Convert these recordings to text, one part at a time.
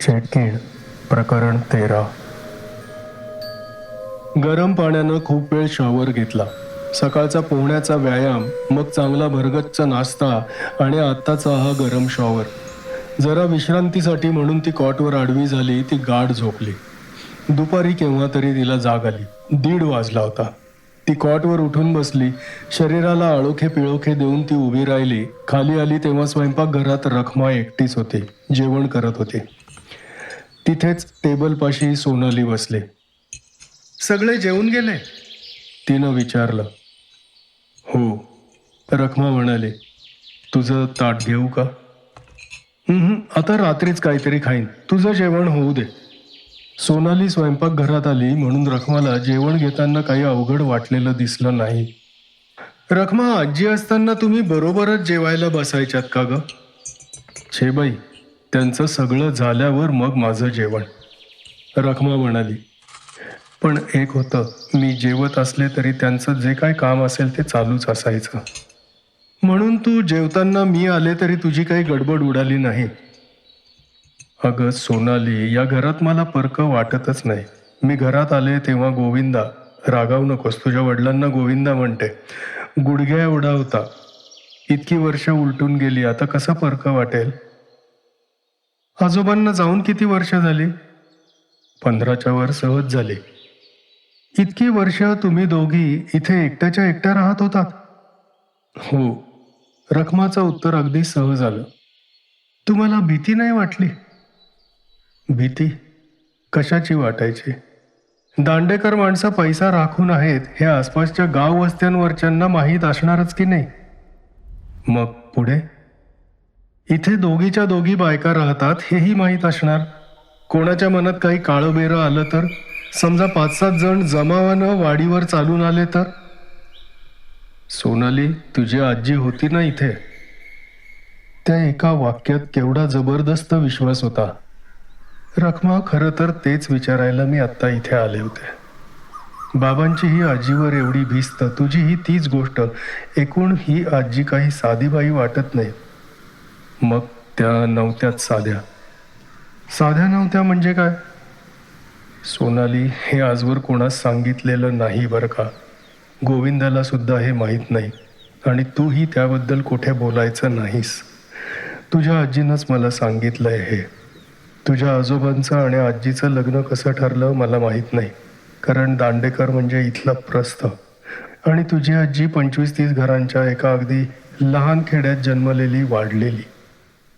चेटकीण प्रकरण तेरा. गरम पाण्यानं खूप वेळ शॉवर घेतला. सकाळचा पोहण्याचा व्यायाम मग चांगला भरगच्च नाश्ता आणि आत्ताचा हा गरम शॉवर जरा विश्रांतीसाठी म्हणून ती कॉटवर आडवी झाली ती गाढ झोपली. दुपारी केव्हा तरी तिला जाग आली. दीड वाजला होता. ती कॉटवर उठून बसली. शरीराला आळोखे पिळोखे देऊन ती उभी राहिली. खाली आली तेव्हा स्वयंपाकघरात रखमा एकटीच होती. जेवण करत होती. तिथेच टेबलपाशी सोनाली बसले. सगळे जेवून गेले? तिनं विचारलं. हो रखमा म्हणाले. तुझं ताट घेऊ का? "हम्म, आता रात्रीच काहीतरी खाईन. तुझं जेवण होऊ दे. सोनाली स्वयंपाकघरात आली म्हणून रखमाला जेवण घेताना काही अवघड वाटलेलं दिसलं नाही. रखमा आजी असताना तुम्ही बरोबरच जेवायला बसायच्यात का ग? छे बाई त्यांचं सगळं झाल्यावर मग माझं जेवण. रखमा म्हणाली पण एक होतं मी जेवत असले तरी त्यांचं जे काय काम असेल ते चालूच असायचं. म्हणून तू जेवताना मी आले तरी तुझी काही गडबड उडाली नाही. अगं सोनाली या घरात मला परक वाटतच नाही. मी घरात आले तेव्हा गोविंदा रागावू नकोस तुझ्या वडिलांना गोविंदा म्हणते. गुडघ्या एवढा होता. इतकी वर्ष उलटून गेली आता कसं परक वाटेल? आजोबांना जाऊन किती वर्ष झाली? पंधराच्या वर सहज झाली. इतकी वर्ष तुम्ही दोघी इथे एकट्याच्या एकट्या राहत होतात. हो रखमाचं उत्तर अगदी सहज आलं. तुम्हाला भीती नाही वाटली? भीती? कशाची वाटायची? दांडेकर माणसं पैसा राखून आहेत हे आसपासच्या गाव वस्त्यांवरच्यांना माहीत असणारच की नाही? मग पुढे? इथे दोघीच्या दोघी बायका राहतात हेही माहीत असणार. कोणाच्या मनात काही काळं बेरं आलं तर? समजा पाच सात जण जमावानं वाडीवर चालून आले तर? सोनाली तुझी आजी होती ना इथे? त्या एका वाक्यात केवढा जबरदस्त विश्वास होता. रखमा खरं तर तेच विचारायला मी आत्ता इथे आले होते. बाबांची ही आजीवर एवढी भिस्त तुझी ही तीच गोष्ट. एकूण ही आजी काही साधीबाई वाटत नाही. मग त्या नव्हत्याच साध्या. साध्या नव्हत्या म्हणजे काय? सोनाली हे आजवर कोणास सांगितलेलं नाही बरं का? गोविंदाला सुद्धा हे माहीत नाही. आणि तूही त्याबद्दल कुठे बोलायचं नाहीस. तुझ्या आजीनंच मला सांगितलंय हे. तुझ्या आजोबांचं आणि आजीचं लग्न कसं ठरलं मला माहीत नाही. कारण दांडेकर म्हणजे इथलं प्रस्थ. आणि तुझी आजी पंचवीस तीस घरांच्या एका अगदी लहान खेड्यात जन्मलेली वाढलेली.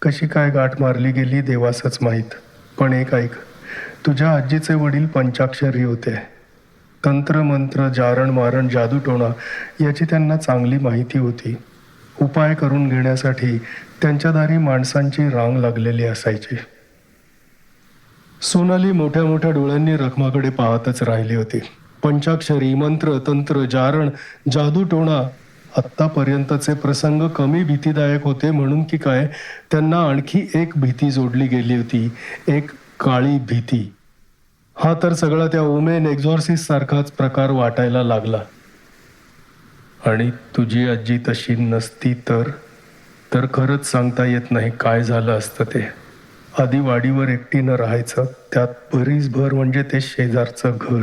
कशी काय गाठ मारली गेली देवासच माहीत. पण एक ऐक तुझ्या आजीचे वडील पंचाक्षरी होते. तंत्र मंत्र जारण मारण जादूटोणा याची त्यांना चांगली माहिती होती. उपाय करून घेण्यासाठी त्यांच्या दारी माणसांची रांग लागलेली असायची. सोनाली मोठ्या मोठ्या डोळ्यांनी रखमाकडे पाहतच राहिली होती. पंचाक्षरी मंत्र तंत्र जारण जादूटोणा आत्तापर्यंतचे प्रसंग कमी भीतीदायक होते म्हणून की काय त्यांना आणखी एक भीती जोडली गेली होती एक काळी भीती. हा तर सगळा त्या ओमेन एक्झॉर्सिस सारखाच प्रकार वाटायला लागला. आणि तुझी आजी तशी नसती तर? तर खरंच सांगता येत नाही काय झालं असतं ते. आधी वाडीवर एकटीनं राहायचं त्यात बरीच भर म्हणजे ते शेजारचं घर.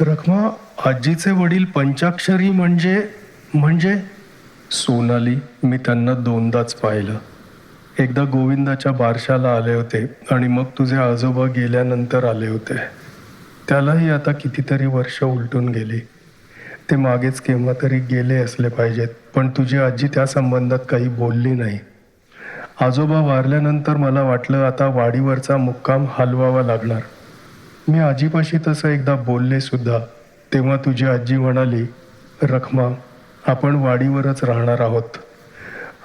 रखमा आजीचे वडील पंचाक्षरी म्हणजे म्हणजे? सोनाली मी त्यांना दोनदाच पाहिलं. एकदा गोविंदाच्या बारशाला आले होते आणि मग तुझे आजोबा गेल्यानंतर आले होते. त्यालाही आता कितीतरी वर्ष उलटून गेली. ते मागेच केव्हा तरी गेले असले पाहिजेत पण तुझी आजी त्या संबंधात काही बोलली नाही. आजोबा वारल्यानंतर मला वाटलं आता वाडीवरचा मुक्काम हलवावा लागणार. मी आजीपाशी तसं एकदा बोलले सुद्धा तेव्हा तुझी आजी म्हणाली रखमा आपण वाडीवरच राहणार आहोत.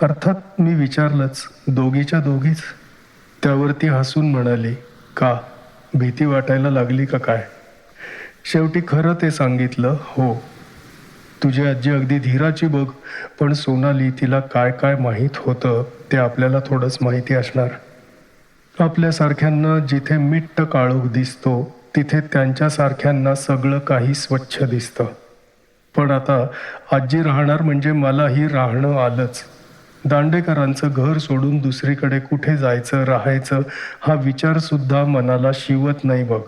अर्थात मी विचारलंच दोघीच्या दोघीच? त्यावरती हसून म्हणाली का भीती वाटायला लागली का काय? शेवटी खरं ते सांगितलं हो. तुझी आजी अगदी धीराची बघ पण सोनाली तिला काय काय माहीत होतं ते आपल्याला थोडंच माहिती असणार. आपल्यासारख्यांना जिथे मिट्ट काळोख दिसतो तिथे त्यांच्यासारख्यांना सगळं काही स्वच्छ दिसतं. पण आता आजी राहणार म्हणजे मलाही राहणं आलंच. दांडेकरांचं घर सोडून दुसरीकडे कुठे जायचं राहायचं हा विचार सुद्धा मनाला शिवत नाही बघ.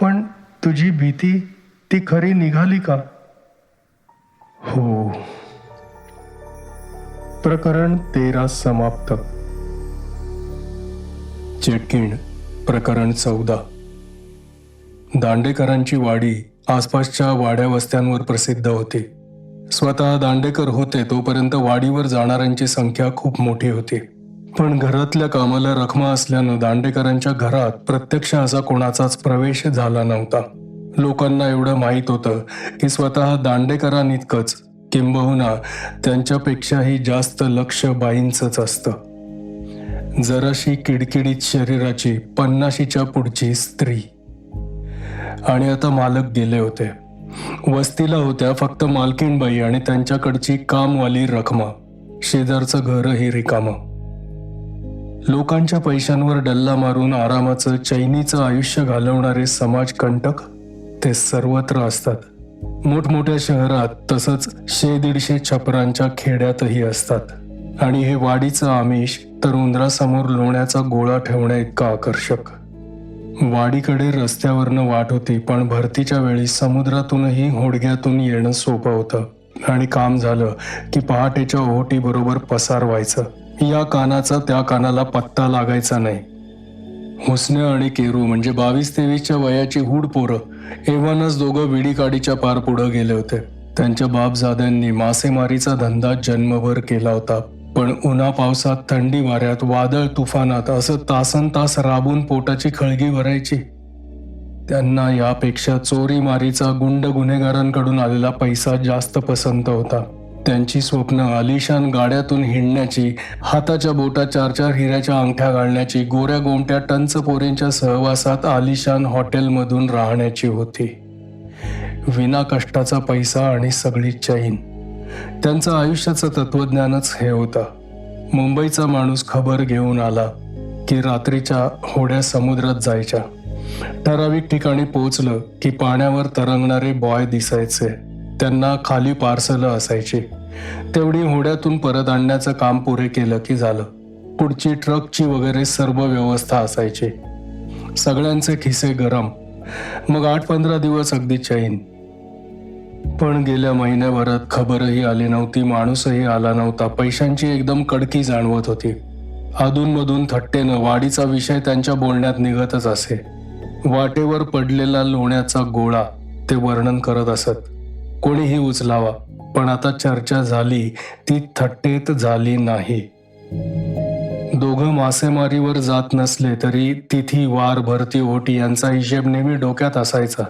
पण तुझी भीती ती खरी निघाली का? हो. प्रकरण तेरा समाप्त. चेटकिण प्रकरण चौदा. दांडेकरांची वाडी आसपासच्या वाड्या वस्त्यांवर प्रसिद्ध होती. स्वतः दांडेकर होते तोपर्यंत वाडीवर जाणाऱ्यांची संख्या खूप मोठी होती. पण घरातल्या कामाला रखमा असल्यानं दांडेकरांच्या घरात प्रत्यक्ष असा कोणाचाच प्रवेश झाला नव्हता. लोकांना एवढं माहीत होतं की स्वतः दांडेकरांइतकंच किंबहुना त्यांच्यापेक्षाही जास्त लक्ष बाईंचंच असतं. जराशी किडकिडीत शरीराची पन्नाशीच्या पुढची स्त्री. आणि आता मालक गेले होते. वस्तीला होत्या फक्त मालकीणबाई आणि त्यांच्याकडची कामवाली रखमा. शेजारचं घरही रिकामं. लोकांच्या पैशांवर डल्ला मारून आरामाचं चैनीचं आयुष्य घालवणारे समाजकंटक ते सर्वत्र असतात. मोठमोठ्या शहरात तसंच शे दीडशे छपरांच्या खेड्यातही असतात. आणि हे वाडीचं आमिष तर उंदरासमोर लोण्याचा गोळा ठेवण्या इतका आकर्षक. वाडीकडे रस्त्यावरनं वाट होती पण भरतीच्या वेळी समुद्रातूनही होडग्यातून येणं सोपं होतं. आणि काम झालं की पहाटेच्या ओहोटीबरोबर पसार व्हायचं. या कानाचा त्या कानाला पत्ता लागायचा नाही. हुसने आणि केरू म्हणजे बावीस तेवीसच्या वयाची हुड पोरं एव्हानच दोघं विडीकाडीच्या पार पुढं गेले होते. त्यांच्या बापजाद्यांनी मासेमारीचा धंदा जन्मभर केला होता. पण उन्हा पावसात थंडी वाऱ्यात वादळ तुफानात असं तासन तास राबून पोटाची खळगी भरायची. त्यांना यापेक्षा चोरी मारीचा गुंड गुन्हेगारांकडून आलेला पैसा जास्त पसंत होता. त्यांची स्वप्न आलिशान गाड्यातून हिंडण्याची हाताच्या बोटात चार चार हिऱ्याच्या अंगठ्या घालण्याची गोऱ्या गोमट्या टंच पोरींच्या सहवासात आलिशान हॉटेलमधून राहण्याची होती. विना कष्टाचा पैसा आणि सगळी चैन. त्यांचं आयुष्याचं तत्वज्ञानच हे होतं. मुंबईचा माणूस खबर घेऊन आला की रात्रीच्या होड्या समुद्रात जायच्या. ठराविक ठिकाणी पोचलं की पाण्यावर तरंगणारे बॉय दिसायचे. त्यांना खाली पार्सलं असायची. तेवढी होड्यातून परत आणण्याचं काम पुरे केलं की झालं. पुढची ट्रकची वगैरे सर्व व्यवस्था असायची. सगळ्यांचे खिसे गरम. मग आठ पंधरा दिवस अगदी चैन. पण गेल्या महिन्याभरात खबरही आली नव्हती माणूसही आला नव्हता. पैशांची एकदम कडकी जाणवत होती. अधूनमधून थट्टेनं वाडीचा विषय त्यांच्या बोलण्यात निघतच असे. वाटेवर पडलेला लोण्याचा गोळा ते वर्णन करत असत. कोणीही उचलावा पण आता चर्चा झाली ती थट्टेत झाली नाही. दोघं मासेमारीवर जात नसले तरी तिथी वार भरती ओटी यांचा हिशेब नेहमी डोक्यात असायचा.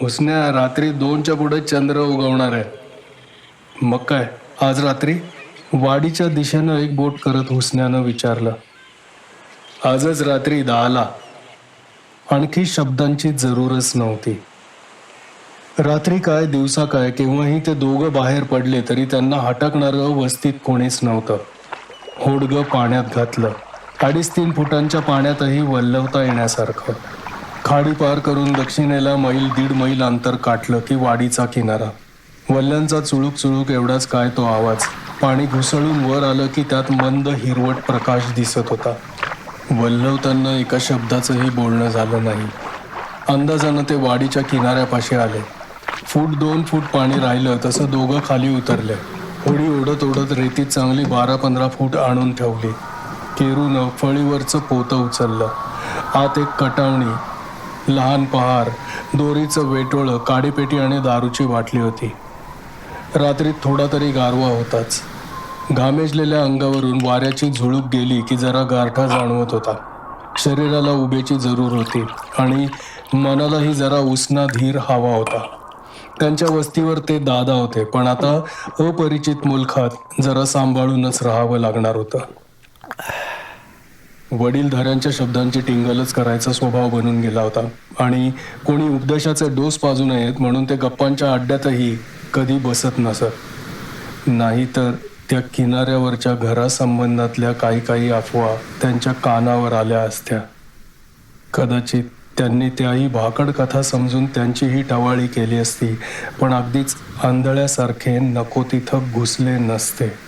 हुसन्या रात्री दोनच्या पुढे चंद्र उगवणार आहे. मग काय? आज रात्री वाडीच्या दिशेनं एक बोट करत हुसन्यानं विचारलं. आजच रात्री दहाला. आणखी शब्दांची जरूरच नव्हती. रात्री काय दिवसा काय केव्हाही ते दोघं बाहेर पडले तरी त्यांना हटकणारं वस्तीत कोणीच नव्हतं. होडगं पाण्यात घातलं. अडीच तीन फुटांच्या पाण्यातही वल्लवता येण्यासारखं. खाडी पार करून दक्षिणेला मैल दीड मैल अंतर काटलं की वाडीचा किनारा. वल्ल्यांचा चुळूक चुळूक एवढाच काय तो आवाज. पाणी घुसळून वर आलं की त्यात मंद हिरवट प्रकाश दिसत होता. वल्लवताना एका शब्दाचंही बोलणं झालं नाही. अंदाजानं ते वाडीच्या किनाऱ्यापाशी आले. फूट दोन फूट पाणी राहिलं तसं दोघं खाली उतरले. होडी ओढत ओढत रेतीत चांगली बारा पंधरा फूट आणून ठेवली. केरूनं फळीवरचं पोतं उचललं. आत एक कटावणी लहान पहार दोरीचं वेटोळं काडीपेटी आणि दारूची बाटली होती. रात्रीत थोडा तरी गारवा होताच. घामेजलेल्या अंगावरून वाऱ्याची झुळूक गेली की जरा गारठा जाणवत होता. शरीराला उभेची जरूर होती आणि मनालाही जरा उसना धीर हवा होता. त्यांच्या वस्तीवर ते दादा होते पण आता अपरिचित मुलखात जरा सांभाळूनच राहावं लागणार होतं. वडीलधाऱ्यांच्या शब्दांची टिंगलच करायचा स्वभाव बनून गेला होता. आणि कोणी उपदेशाचे डोस पाजू नयेत म्हणून ते गप्पांच्या अड्ड्यातही कधी बसत नसत. नाहीतर त्या किनाऱ्यावरच्या घरासंबंधातल्या काही काही अफवा त्यांच्या कानावर आल्या असत्या. कदाचित त्यांनी त्याही भाकड कथा समजून त्यांचीही टवाळी केली असती पण अगदीच आंधळ्यासारखे नको तिथं घुसले नसते.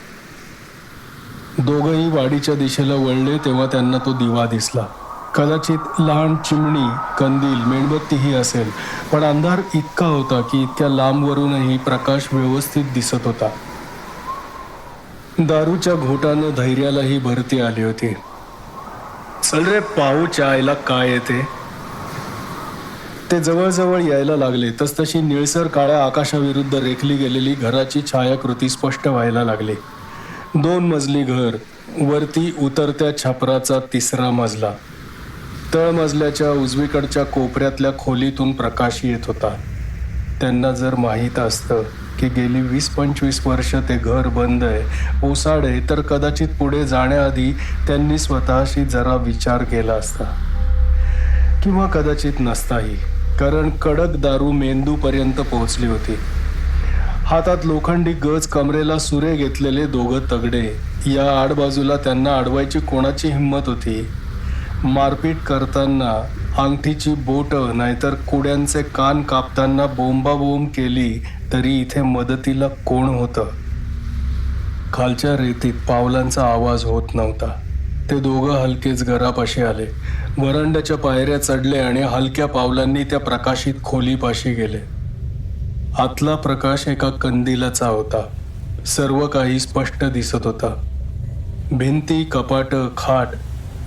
दोघंही वाडीच्या दिशेला वळले तेव्हा त्यांना तो दिवा दिसला. कदाचित लहान चिमणी कंदील मेणबत्तीही असेल पण अंधार इतका होता की इतक्या लांबवरूनही प्रकाश व्यवस्थित दिसत होता. दारूच्या घोटानं धैर्यालाही भरती आली होती. चल रे पाहू चायला काय येते. ते जवळजवळ यायला लागले तसतशी निळसर काळ्या आकाशाविरुद्ध रेखली गेलेली घराची छायाकृती स्पष्ट व्हायला लागली. दोन मजली घर वरती उतरत्या छपराचा तिसरा मजला. तळमजल्याच्या उजवीकडच्या कोपऱ्यातल्या खोलीतून प्रकाश येत होता. त्यांना जर माहीत असतं की गेली वीस पंचवीस वर्ष ते घर बंद आहे ओसाड आहे तर कदाचित पुढे जाण्याआधी त्यांनी स्वतःशी जरा विचार केला असता. किंवा कदाचित नसताही कारण कडक दारू मेंदूपर्यंत पोहोचली होती. हातात लोखंडी गज कमरेला सुरे घेतलेले दोघं तगडे. या आडबाजूला त्यांना अडवायची कोणाची हिंमत होती? मारपीट करताना अंगठीची बोट नाहीतर कुड्यांचे कान कापताना बोंबाबोंब केली तरी इथे मदतीला कोण होतं? खालच्या रेतीत पावलांचा आवाज होत नव्हता. ते दोघं हलकेच घरापाशी आले. वरंड्याच्या पायऱ्या चढले आणि हलक्या पावलांनी त्या प्रकाशित खोलीपाशी गेले. आतला प्रकाश एका कंदिलाचा होता. सर्व काही स्पष्ट दिसत होता. भिंती कपाट खाट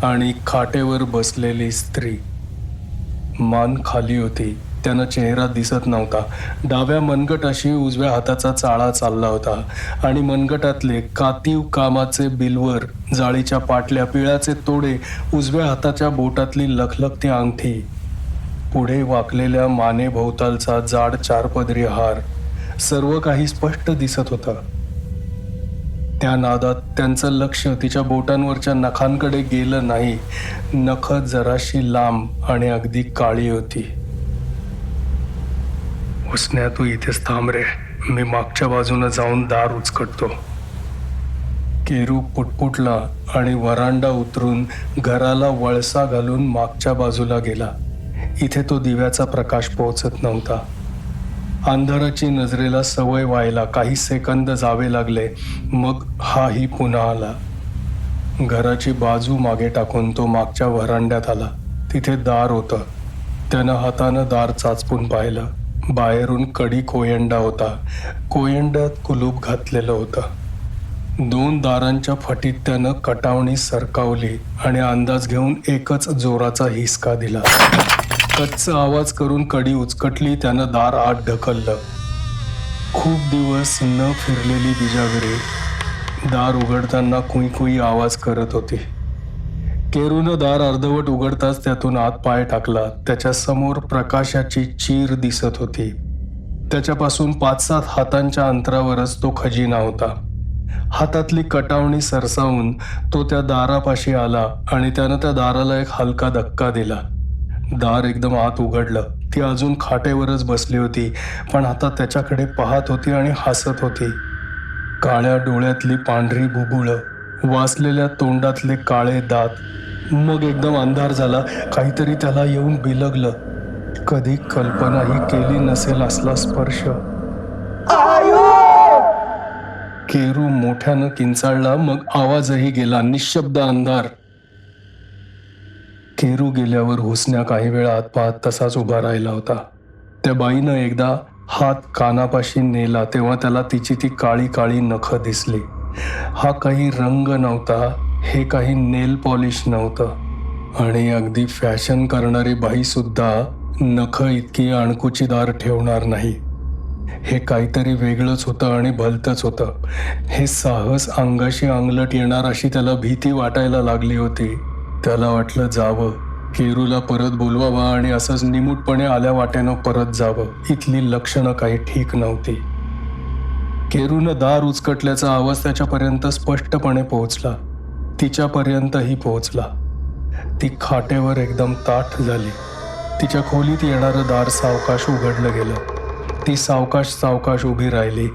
आणि खाटेवर बसलेली स्त्री. मान खाली होती. त्यानं चेहरा दिसत नव्हता. डाव्या मनगटाशी उजव्या हाताचा चाळा चालला होता आणि मनगटातले कातीव कामाचे बिलवर जाळीच्या पाटल्या पिळाचे तोडे उजव्या हाताच्या बोटातली लखलखती अंगठी पुढे वाकलेल्या मानेभोवतालचा जाड चारपदरी हार सर्व काही स्पष्ट दिसत होता. त्या नादात त्यांचं लक्ष तिच्या बोटांवरच्या नखांकडे गेलं नाही. नख जराशी लांब आणि अगदी काळी होती. उसण्या तू इथेच थांब रे. मी मागच्या बाजूनं जाऊन दार उचकटतो. केरू पुटपुटला आणि वरांडा उतरून घराला वळसा घालून मागच्या बाजूला गेला. इथे तो दिव्याचा प्रकाश पोहोचत नव्हता. अंधाराची नजरेला सवय व्हायला काही सेकंद जावे लागले मग हाही पुन्हा आला. घराची बाजू मागे टाकून तो मागच्या व्हरांड्यात आला. तिथे दार होतं. त्यानं हातानं दार चाचपून पाहिलं. बाहेरून कडी कोयंडा होता. कोयंड्यात कुलूप घातलेलं होतं. दोन दारांच्या फटीत त्यानं कटावणी सरकावली आणि अंदाज घेऊन एकच जोराचा हिसका दिला. कच्चा आवाज करून कडी उचकटली त्यानं दार आत ढकललं. खूप दिवस न फिरलेली बिजागरी दार उघडताना कुई कुई आवाज करत होती. केरूनं दार अर्धवट उघडताच त्यातून आत पाय टाकला. त्याच्यासमोर प्रकाशाची चीर दिसत होती. त्याच्यापासून पाच सात हातांच्या अंतरावरच तो खजिना होता. हातातली कटावणी सरसावून तो त्या दारापाशी आला आणि त्यानं त्या दाराला एक हलका धक्का दिला. दार एकदम आत उघडलं. ती अजून खाटेवरच बसली होती पण आता त्याच्याकडे पाहत होती आणि हसत होती. काळ्या डोळ्यातली पांढरी बुबुळं वाचलेल्या तोंडातले काळे दात. मग एकदम अंधार झाला काहीतरी त्याला येऊन बिलगलं. कधी कल्पनाही केली नसेल असला स्पर्श. केरू मोठ्यानं किंचाळला मग आवाजही गेला निशब्द अंधार. केरू गेल्यावर हुसण्या काही वेळा आतपात तसाच उभा राहिला होता. त्या बाईनं एकदा हात कानापाशी नेला तेव्हा त्याला तिची ती काळी काळी नख दिसली. हा काही रंग नव्हता हे काही नेल पॉलिश नव्हतं. आणि अगदी फॅशन करणारी बाईसुद्धा नख इतकी अणकुचीदार ठेवणार नाही. हे काहीतरी वेगळंच होतं आणि भलतंच होतं. हे साहस अंगाशी अंगलट येणार अशी त्याला भीती वाटायला लागली होती. त्याला वाटलं जावं. केरूला परत बोलवावा आणि असंच निमूटपणे आल्या वाट्यानं परत जावं. इथली लक्षणं काही ठीक नव्हती. केरूनं दार उचकटल्याचा आवाज त्याच्यापर्यंत स्पष्टपणे पोहोचला. तिच्यापर्यंतही पोहोचला. ती खाटेवर एकदम ताठ झाली. तिच्या खोलीत येणारं दार सावकाश उघडलं गेलं. ती सावकाश सावकाश उभी राहिली.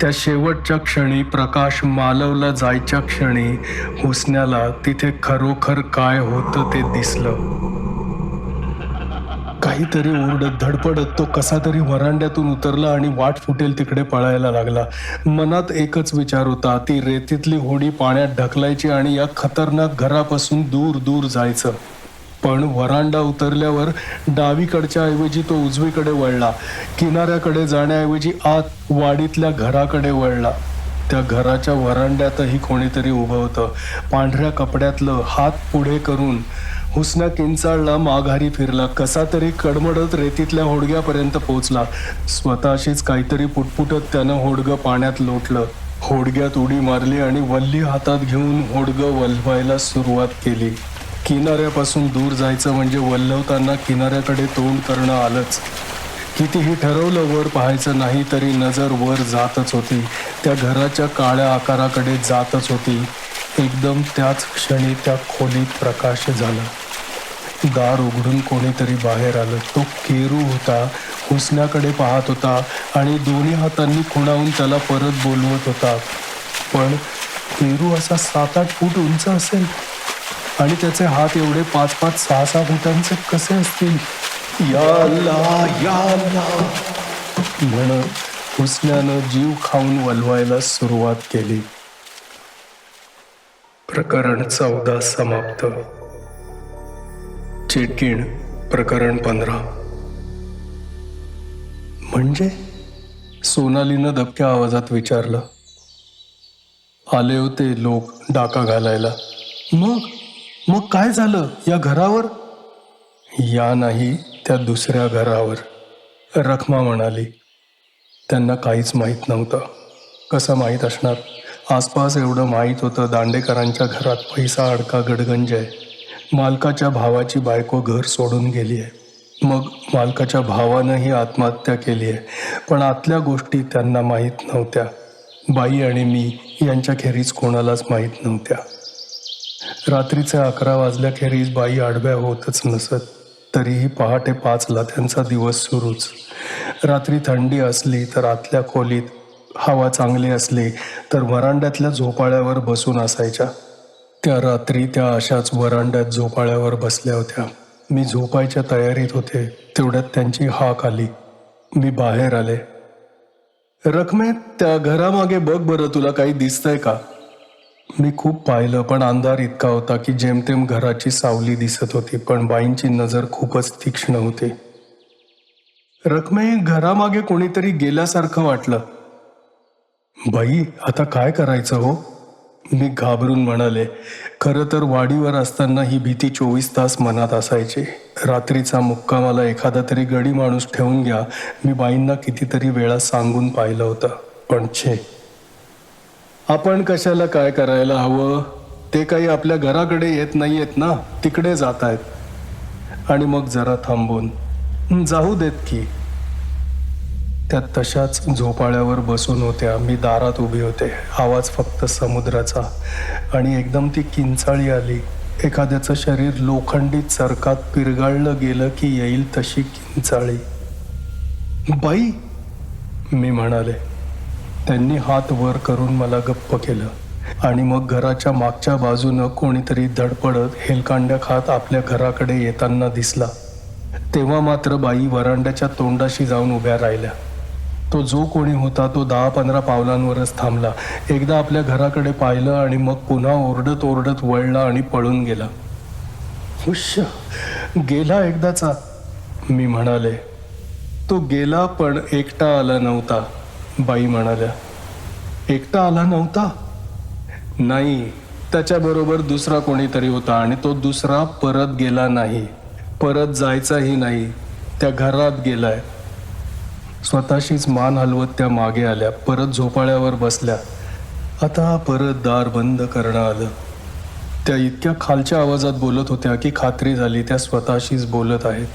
त्या शेवटच्या क्षणी प्रकाश मालवला जायच्या क्षणी हुसण्याला तिथे खरोखर काय होतं ते दिसलं. काहीतरी ओरडत धडपडत तो कसा तरी वरांड्यातून उतरला आणि वाट फुटेल तिकडे पळायला लागला. मनात एकच विचार होता ती रेतीतली होडी पाण्यात ढकलायची आणि या खतरनाक घरापासून दूर दूर जायचं. पण वरांडा उतरल्यावर डावीकडच्या ऐवजी तो उजवीकडे वळला. किनाऱ्याकडे जाण्याऐवजी आत वाडीतल्या घराकडे वळला. त्या घराच्या वरांड्यातही कोणीतरी उभं होतं. पांढऱ्या कपड्यातलं हात पुढे करून हुसना किंचाळला माघारी फिरला. कसा तरी कडमडत रेतीतल्या होडग्यापर्यंत पोचला स्वतःशीच काहीतरी पुटपुटत त्यानं होडगं पाण्यात लोटलं. होडग्यात उडी मारली आणि वल्ली हातात घेऊन होडगं वलवायला सुरुवात केली. किनाऱ्यापासून दूर जायचं म्हणजे वल्हवताना किनाऱ्याकडे तोंड करणं आलंच. कितीही ठरवलं वर पाहायचं नाही तरी नजर वर जातच होती. त्या घराच्या काळ्या आकाराकडे जातच होती. एकदम त्याच क्षणी त्या खोलीत प्रकाश झाला. दार उघडून कोणीतरी बाहेर आलं. तो केरू होता हुसण्याकडे पाहत होता आणि दोन्ही हातांनी खुणावून त्याला परत बोलवत होता. पण केरू असा सात आठ फूट उंच असेल. आणि त्याचे हात एवढे पाच पाच सहा सहा फुटांचे कसे असतील? याला याला. म्हणत हुसण्यानं जीव खाऊन वलवायला सुरुवात केली. प्रकरण चौदा समाप्त. चिटकीण प्रकरण पंधरा. म्हणजे? सोनालीनं दबक्या आवाजात विचारलं. आले होते लोक डाका घालायला. मग? मग काय झालं या घरावर? या नाही त्या दुसऱ्या घरावर रखमा म्हणाली. त्यांना काहीच माहीत नव्हतं. कसं माहीत असणार? आसपास एवढं माहीत होतं दांडेकरांच्या घरात पैसा अडका गडगंज आहे. मालकाच्या भावाची बायको घर सोडून गेली आहे. मग मालकाच्या भावानंही आत्महत्या केली आहे. पण आतल्या गोष्टी त्यांना माहीत नव्हत्या. बाई आणि मी यांच्याखेरीज कोणालाच माहीत नव्हत्या. रात्रीचे अकरा वाजल्याखेरीज बाई आडव्या होतच नसत. तरीही पहाटे पाचला त्यांचा दिवस सुरूच. रात्री थंडी असली तर आतल्या खोलीत हवा चांगली असली तर वरांड्यातल्या झोपाळ्यावर बसून असायच्या. त्या रात्री त्या अशाच वरांड्यात झोपाळ्यावर बसल्या होत्या. मी झोपायच्या तयारीत होते. तेवढ्यात त्यांची हाक आली. मी बाहेर आले. रखमे त्या घरामागे बघ बरं तुला काही दिसतंय का? मी खूप पाहिलं पण अंधार इतका होता की जेमतेम घराची सावली दिसत होती पण बाईंची नजर खूपच तीक्ष्ण होती. रकमे घरामागे कोणीतरी गेल्यासारखं वाटलं. बाई आता काय करायचं हो? मी घाबरून म्हणाले खरं तर वाडीवर असताना ही भीती चोवीस तास मनात असायची. रात्रीचा मुक्कामाला एखादा तरी गडी माणूस ठेवून घ्या मी बाईंना कितीतरी वेळा सांगून पाहिलं होतं. पण छे आपण कशाला काय करायला हवं? ते काही आपल्या घराकडे येत नाही आहेत ना? तिकडे जात आहेत आणि मग जरा थांबून. जाऊ देत की. त्या तशाच झोपाळ्यावर बसून होत्या. मी दारात उभी होते. आवाज फक्त समुद्राचा. आणि एकदम ती किंचाळी आली. एखाद्याचं शरीर लोखंडी चरकात पिरगाळलं गेलं की येईल तशी किंचाळी. बाई मी म्हणाले त्यांनी हात वर करून मला गप्प केलं. आणि मग घराच्या मागच्या बाजूनं कोणीतरी धडपडत हेलकांड्या खात आपल्या घराकडे येताना दिसला. तेव्हा मात्र बाई वरांड्याच्या तोंडाशी जाऊन उभ्या राहिल्या. तो जो कोणी होता तो दहा पंधरा पावलांवरच थांबला. एकदा आपल्या घराकडे पाहिलं आणि मग पुन्हा ओरडत ओरडत वळला आणि पळून गेला. हुश गेला एकदाचा मी म्हणाले. तो गेला पण एकटा आला नव्हता. बाई म्हणाल्या एकटा आला नव्हता. नाही त्याच्याबरोबर दुसरा कोणीतरी होता आणि तो दुसरा परत गेला नाही. परत जायचाही नाही. त्या घरात गेलाय. स्वतःशीच मान हलवत त्या मागे आल्या परत झोपाळ्यावर बसल्या. आता परत दार बंद करणं आलं. त्या इतक्या खालच्या आवाजात बोलत होत्या की खात्री झाली त्या स्वतःशीच बोलत आहेत.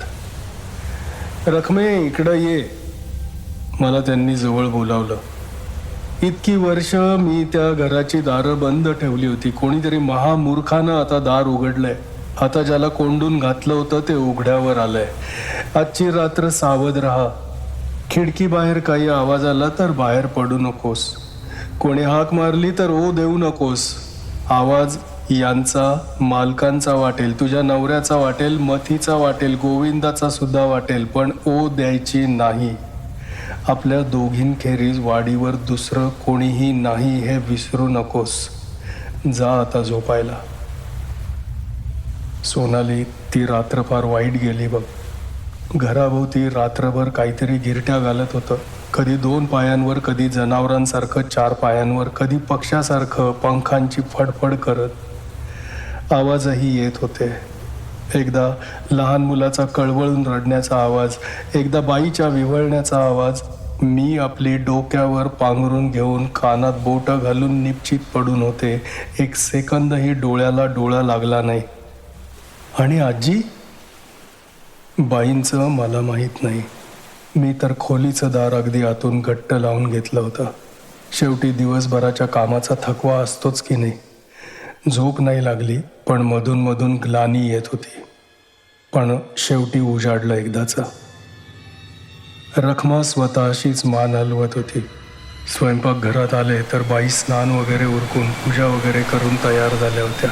रखमे इकडं ये. मला त्यांनी जवळ बोलावलं. इतकी वर्ष मी त्या घराची दारं बंद ठेवली होती. कोणीतरी महामूर्खानं आता दार उघडलंय. आता ज्याला कोंडून घातलं होतं ते उघड्यावर आलंय. आजची रात्र सावध राहा. खिडकी बाहेर काही आवाज आला तर बाहेर पडू नकोस. कोणी हाक मारली तर ओ देऊ नकोस. आवाज यांचा मालकांचा वाटेल तुझ्या नवऱ्याचा वाटेल मथीचा वाटेल गोविंदाचा सुद्धा वाटेल पण ओ द्यायची नाही. आपल्या दोघींखेरीज वाडीवर दुसरं कोणीही नाही हे विसरू नकोस. जा आता झोपायला. सोनाली ती रात्र फार वाईट गेली बघ. घराभोवती रात्रभर काहीतरी गिरट्या घालत होतं. कधी दोन पायांवर कधी जनावरांसारखं चार पायांवर कधी पक्ष्यासारखं पंखांची फडफड करत. आवाजही येत होते. एकदा लहान मुलाचा कळवळून रडण्याचा आवाज एकदा बाईच्या विवळण्याचा आवाज मी आपली डोक्यावर पांघरून घेऊन कानात बोटं घालून निश्चित पडून होते. एक सेकंदही डोळ्याला डोळा लागला नाही. आणि आजी? बाईंचं मला माहीत नाही. मी तर खोलीचं दार अगदी आतून घट्ट लावून घेतलं होतं. शेवटी दिवसभराच्या कामाचा थकवा असतोच की नाही? झोप नाही लागली पण मधून मधून ग्लानी येत होती. पण शेवटी उजाडलं एकदाचं. रखमा स्वतःशीच मान हलवत होती. स्वयंपाकघरात आले तर बाई स्नान वगैरे उरकून पूजा वगैरे करून तयार झाल्या होत्या.